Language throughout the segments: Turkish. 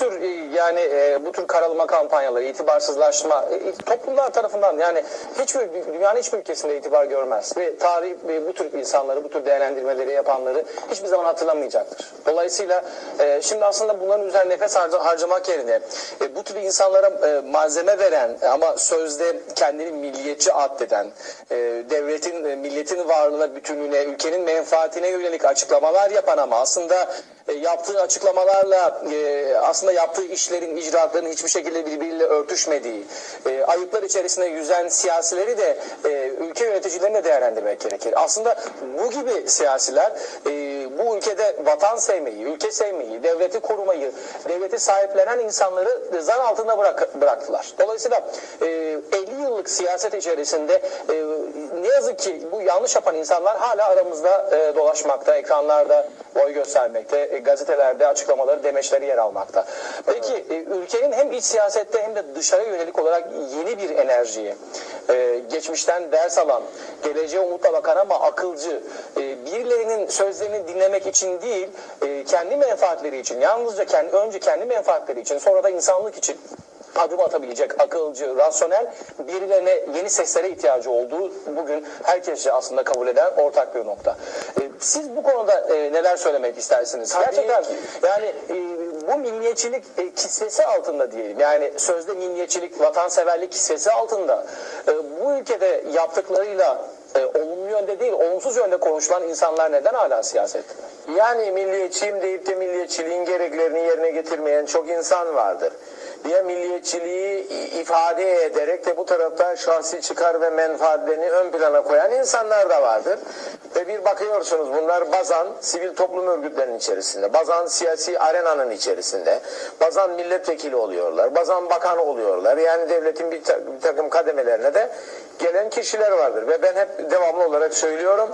tür e, yani e, bu tür karalama kampanyaları, itibarsızlaşma e, toplumlar tarafından yani hiçbir dünyanın hiçbir ülkesinde itibar görmez ve tarih bu tür insanları, bu tür değerlendirmeleri yapanları hiçbir zaman hatırlamayacaktır. Dolayısıyla şimdi aslında bunların üzerine nefes harca- harcamak yerine bu tür insanlara malzeme veren ama sözde kendini milliyetçi addeden, devletin, milletin varlığına, bütünlüğüne, ülkenin menfaatine yönelik açıklamalar yapan ama aslında e, yaptığı açıklamalarla e, aslında yaptığı işlerin, icraatların hiçbir şekilde birbiriyle örtüşmediği, e, ayıplar içerisinde yüzen siyasileri de ülke yöneticilerini de değerlendirmek gerekir. Aslında bu gibi siyasiler bu ülkede vatan sevmeyi, ülke sevmeyi, devleti korumayı, devleti sahiplenen insanları zan altında bırak, bıraktılar. Dolayısıyla e, 50 yıllık siyaset içerisinde ne ki bu yanlış yapan insanlar hala aramızda e, dolaşmakta, ekranlarda boy göstermekte, e, gazetelerde açıklamaları, demeçleri yer almakta. Peki e, ülkenin hem iç siyasette hem de dışarı yönelik olarak yeni bir enerjiyi, e, geçmişten ders alan, geleceğe umutla bakan ama akılcı, e, birilerinin sözlerini dinlemek için değil, e, kendi menfaatleri için, yalnızca kendi, önce kendi menfaatleri için, sonra da insanlık için adım atabilecek akılcı, rasyonel birilerine yeni seslere ihtiyacı olduğu bugün herkesce aslında kabul eden ortak bir nokta. E, siz bu konuda e, neler söylemek istersiniz? Tabii Gerçekten yani e, bu milliyetçilik e, kisvesi altında diyelim. Yani sözde milliyetçilik, vatanseverlik kisvesi altında e, bu ülkede yaptıklarıyla e, olumlu yönde değil, olumsuz yönde konuşulan insanlar neden hala siyasette? Yani milliyetçiyim deyip de milliyetçiliğin gereklerini yerine getirmeyen çok insan vardır. Ya milliyetçiliği ifade ederek de bu tarafta şahsi çıkar ve menfaatlerini ön plana koyan insanlar da vardır. Ve bir bakıyorsunuz bunlar bazan sivil toplum örgütlerinin içerisinde, bazan siyasi arenanın içerisinde, bazan milletvekili oluyorlar, bazan bakan oluyorlar. Yani devletin bir, ta- bir takım kademelerine de gelen kişiler vardır. Ve ben hep devamlı olarak söylüyorum.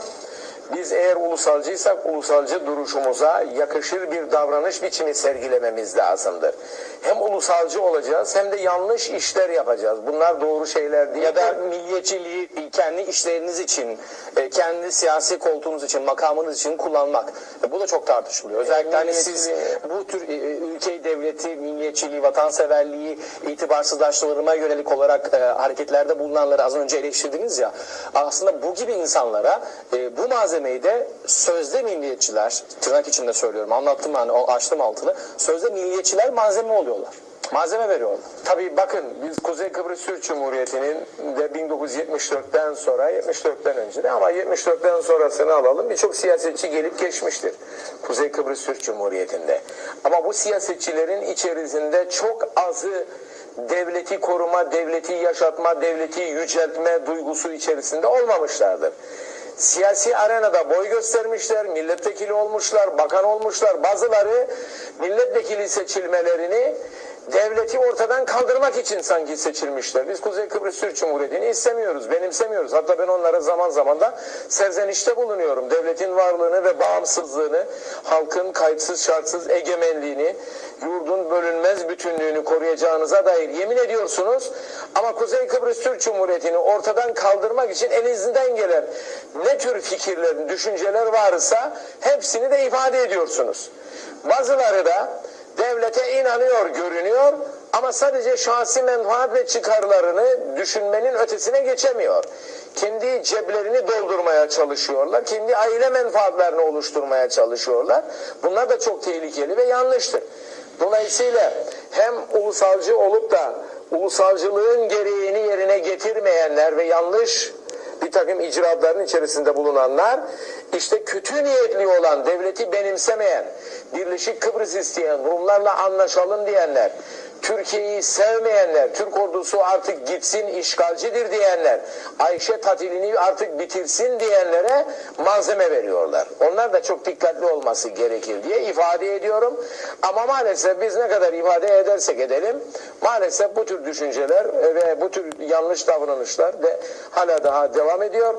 Biz eğer ulusalcıysak ulusalcı duruşumuza yakışır bir davranış biçimi sergilememiz lazımdır. Hem ulusalcı olacağız hem de yanlış işler yapacağız. Bunlar doğru şeyler değil. ya da milliyetçiliği kendi işleriniz için, e, kendi siyasi koltuğunuz için, makamınız için kullanmak. E, Bu da çok tartışılıyor. Özellikle hani siz bu tür e, ülkeyi, devleti, milliyetçiliği, vatanseverliği itibarsızlaştırma yönelik olarak hareketlerde bulunanları az önce eleştirdiniz ya. Aslında bu gibi insanlara bu malzemeyi de sözde milliyetçiler, tırnak içinde söylüyorum, anlattım hani o açtım altını. Sözde milliyetçiler malzeme oluyorlar. Malzeme veriyorlar. Tabii bakın biz Kuzey Kıbrıs Türk Cumhuriyeti'nin de 1974'ten sonra 74'ten önce de ama 74'ten sonrasını alalım birçok siyasetçi gelip geçmiştir Kuzey Kıbrıs Türk Cumhuriyeti'nde. Ama bu siyasetçilerin içerisinde çok azı devleti koruma, devleti yaşatma, devleti yüceltme duygusu içerisinde olmamışlardır. Siyasi arenada boy göstermişler, milletvekili olmuşlar, bakan olmuşlar. Bazıları milletvekili seçilmelerini devleti ortadan kaldırmak için sanki seçilmişler. Biz Kuzey Kıbrıs Türk Cumhuriyeti'ni istemiyoruz, benimsemiyoruz. Hatta ben onlara zaman zaman da serzenişte bulunuyorum. Devletin varlığını ve bağımsızlığını, halkın kayıtsız şartsız egemenliğini, yurdun bölünmez bütünlüğünü koruyacağınıza dair yemin ediyorsunuz. Ama Kuzey Kıbrıs Türk Cumhuriyeti'ni ortadan kaldırmak için elinizden gelen ne tür fikirler, düşünceler varsa hepsini de ifade ediyorsunuz. Bazıları da devlete inanıyor görünüyor ama sadece şahsi menfaat ve çıkarlarını düşünmenin ötesine geçemiyor. Kendi ceplerini doldurmaya çalışıyorlar. Kendi aile menfaatlerini oluşturmaya çalışıyorlar. Bunlar da çok tehlikeli ve yanlıştır. Dolayısıyla hem ulusalcı olup da ulusalcılığın gereğini yerine getirmeyenler ve yanlış bir takım icraatların içerisinde bulunanlar işte kötü niyetli olan devleti benimsemeyen Birleşik Kıbrıs isteyen Rumlarla anlaşalım diyenler Türkiye'yi sevmeyenler Türk ordusu artık gitsin işgalcidir diyenler Ayşe tatilini artık bitirsin diyenlere malzeme veriyorlar. Onlar da çok dikkatli olması gerekir diye ifade ediyorum. Ama maalesef biz ne kadar ifade edersek edelim maalesef bu tür düşünceler ve bu tür yanlış davranışlar de hala daha devam ediyor.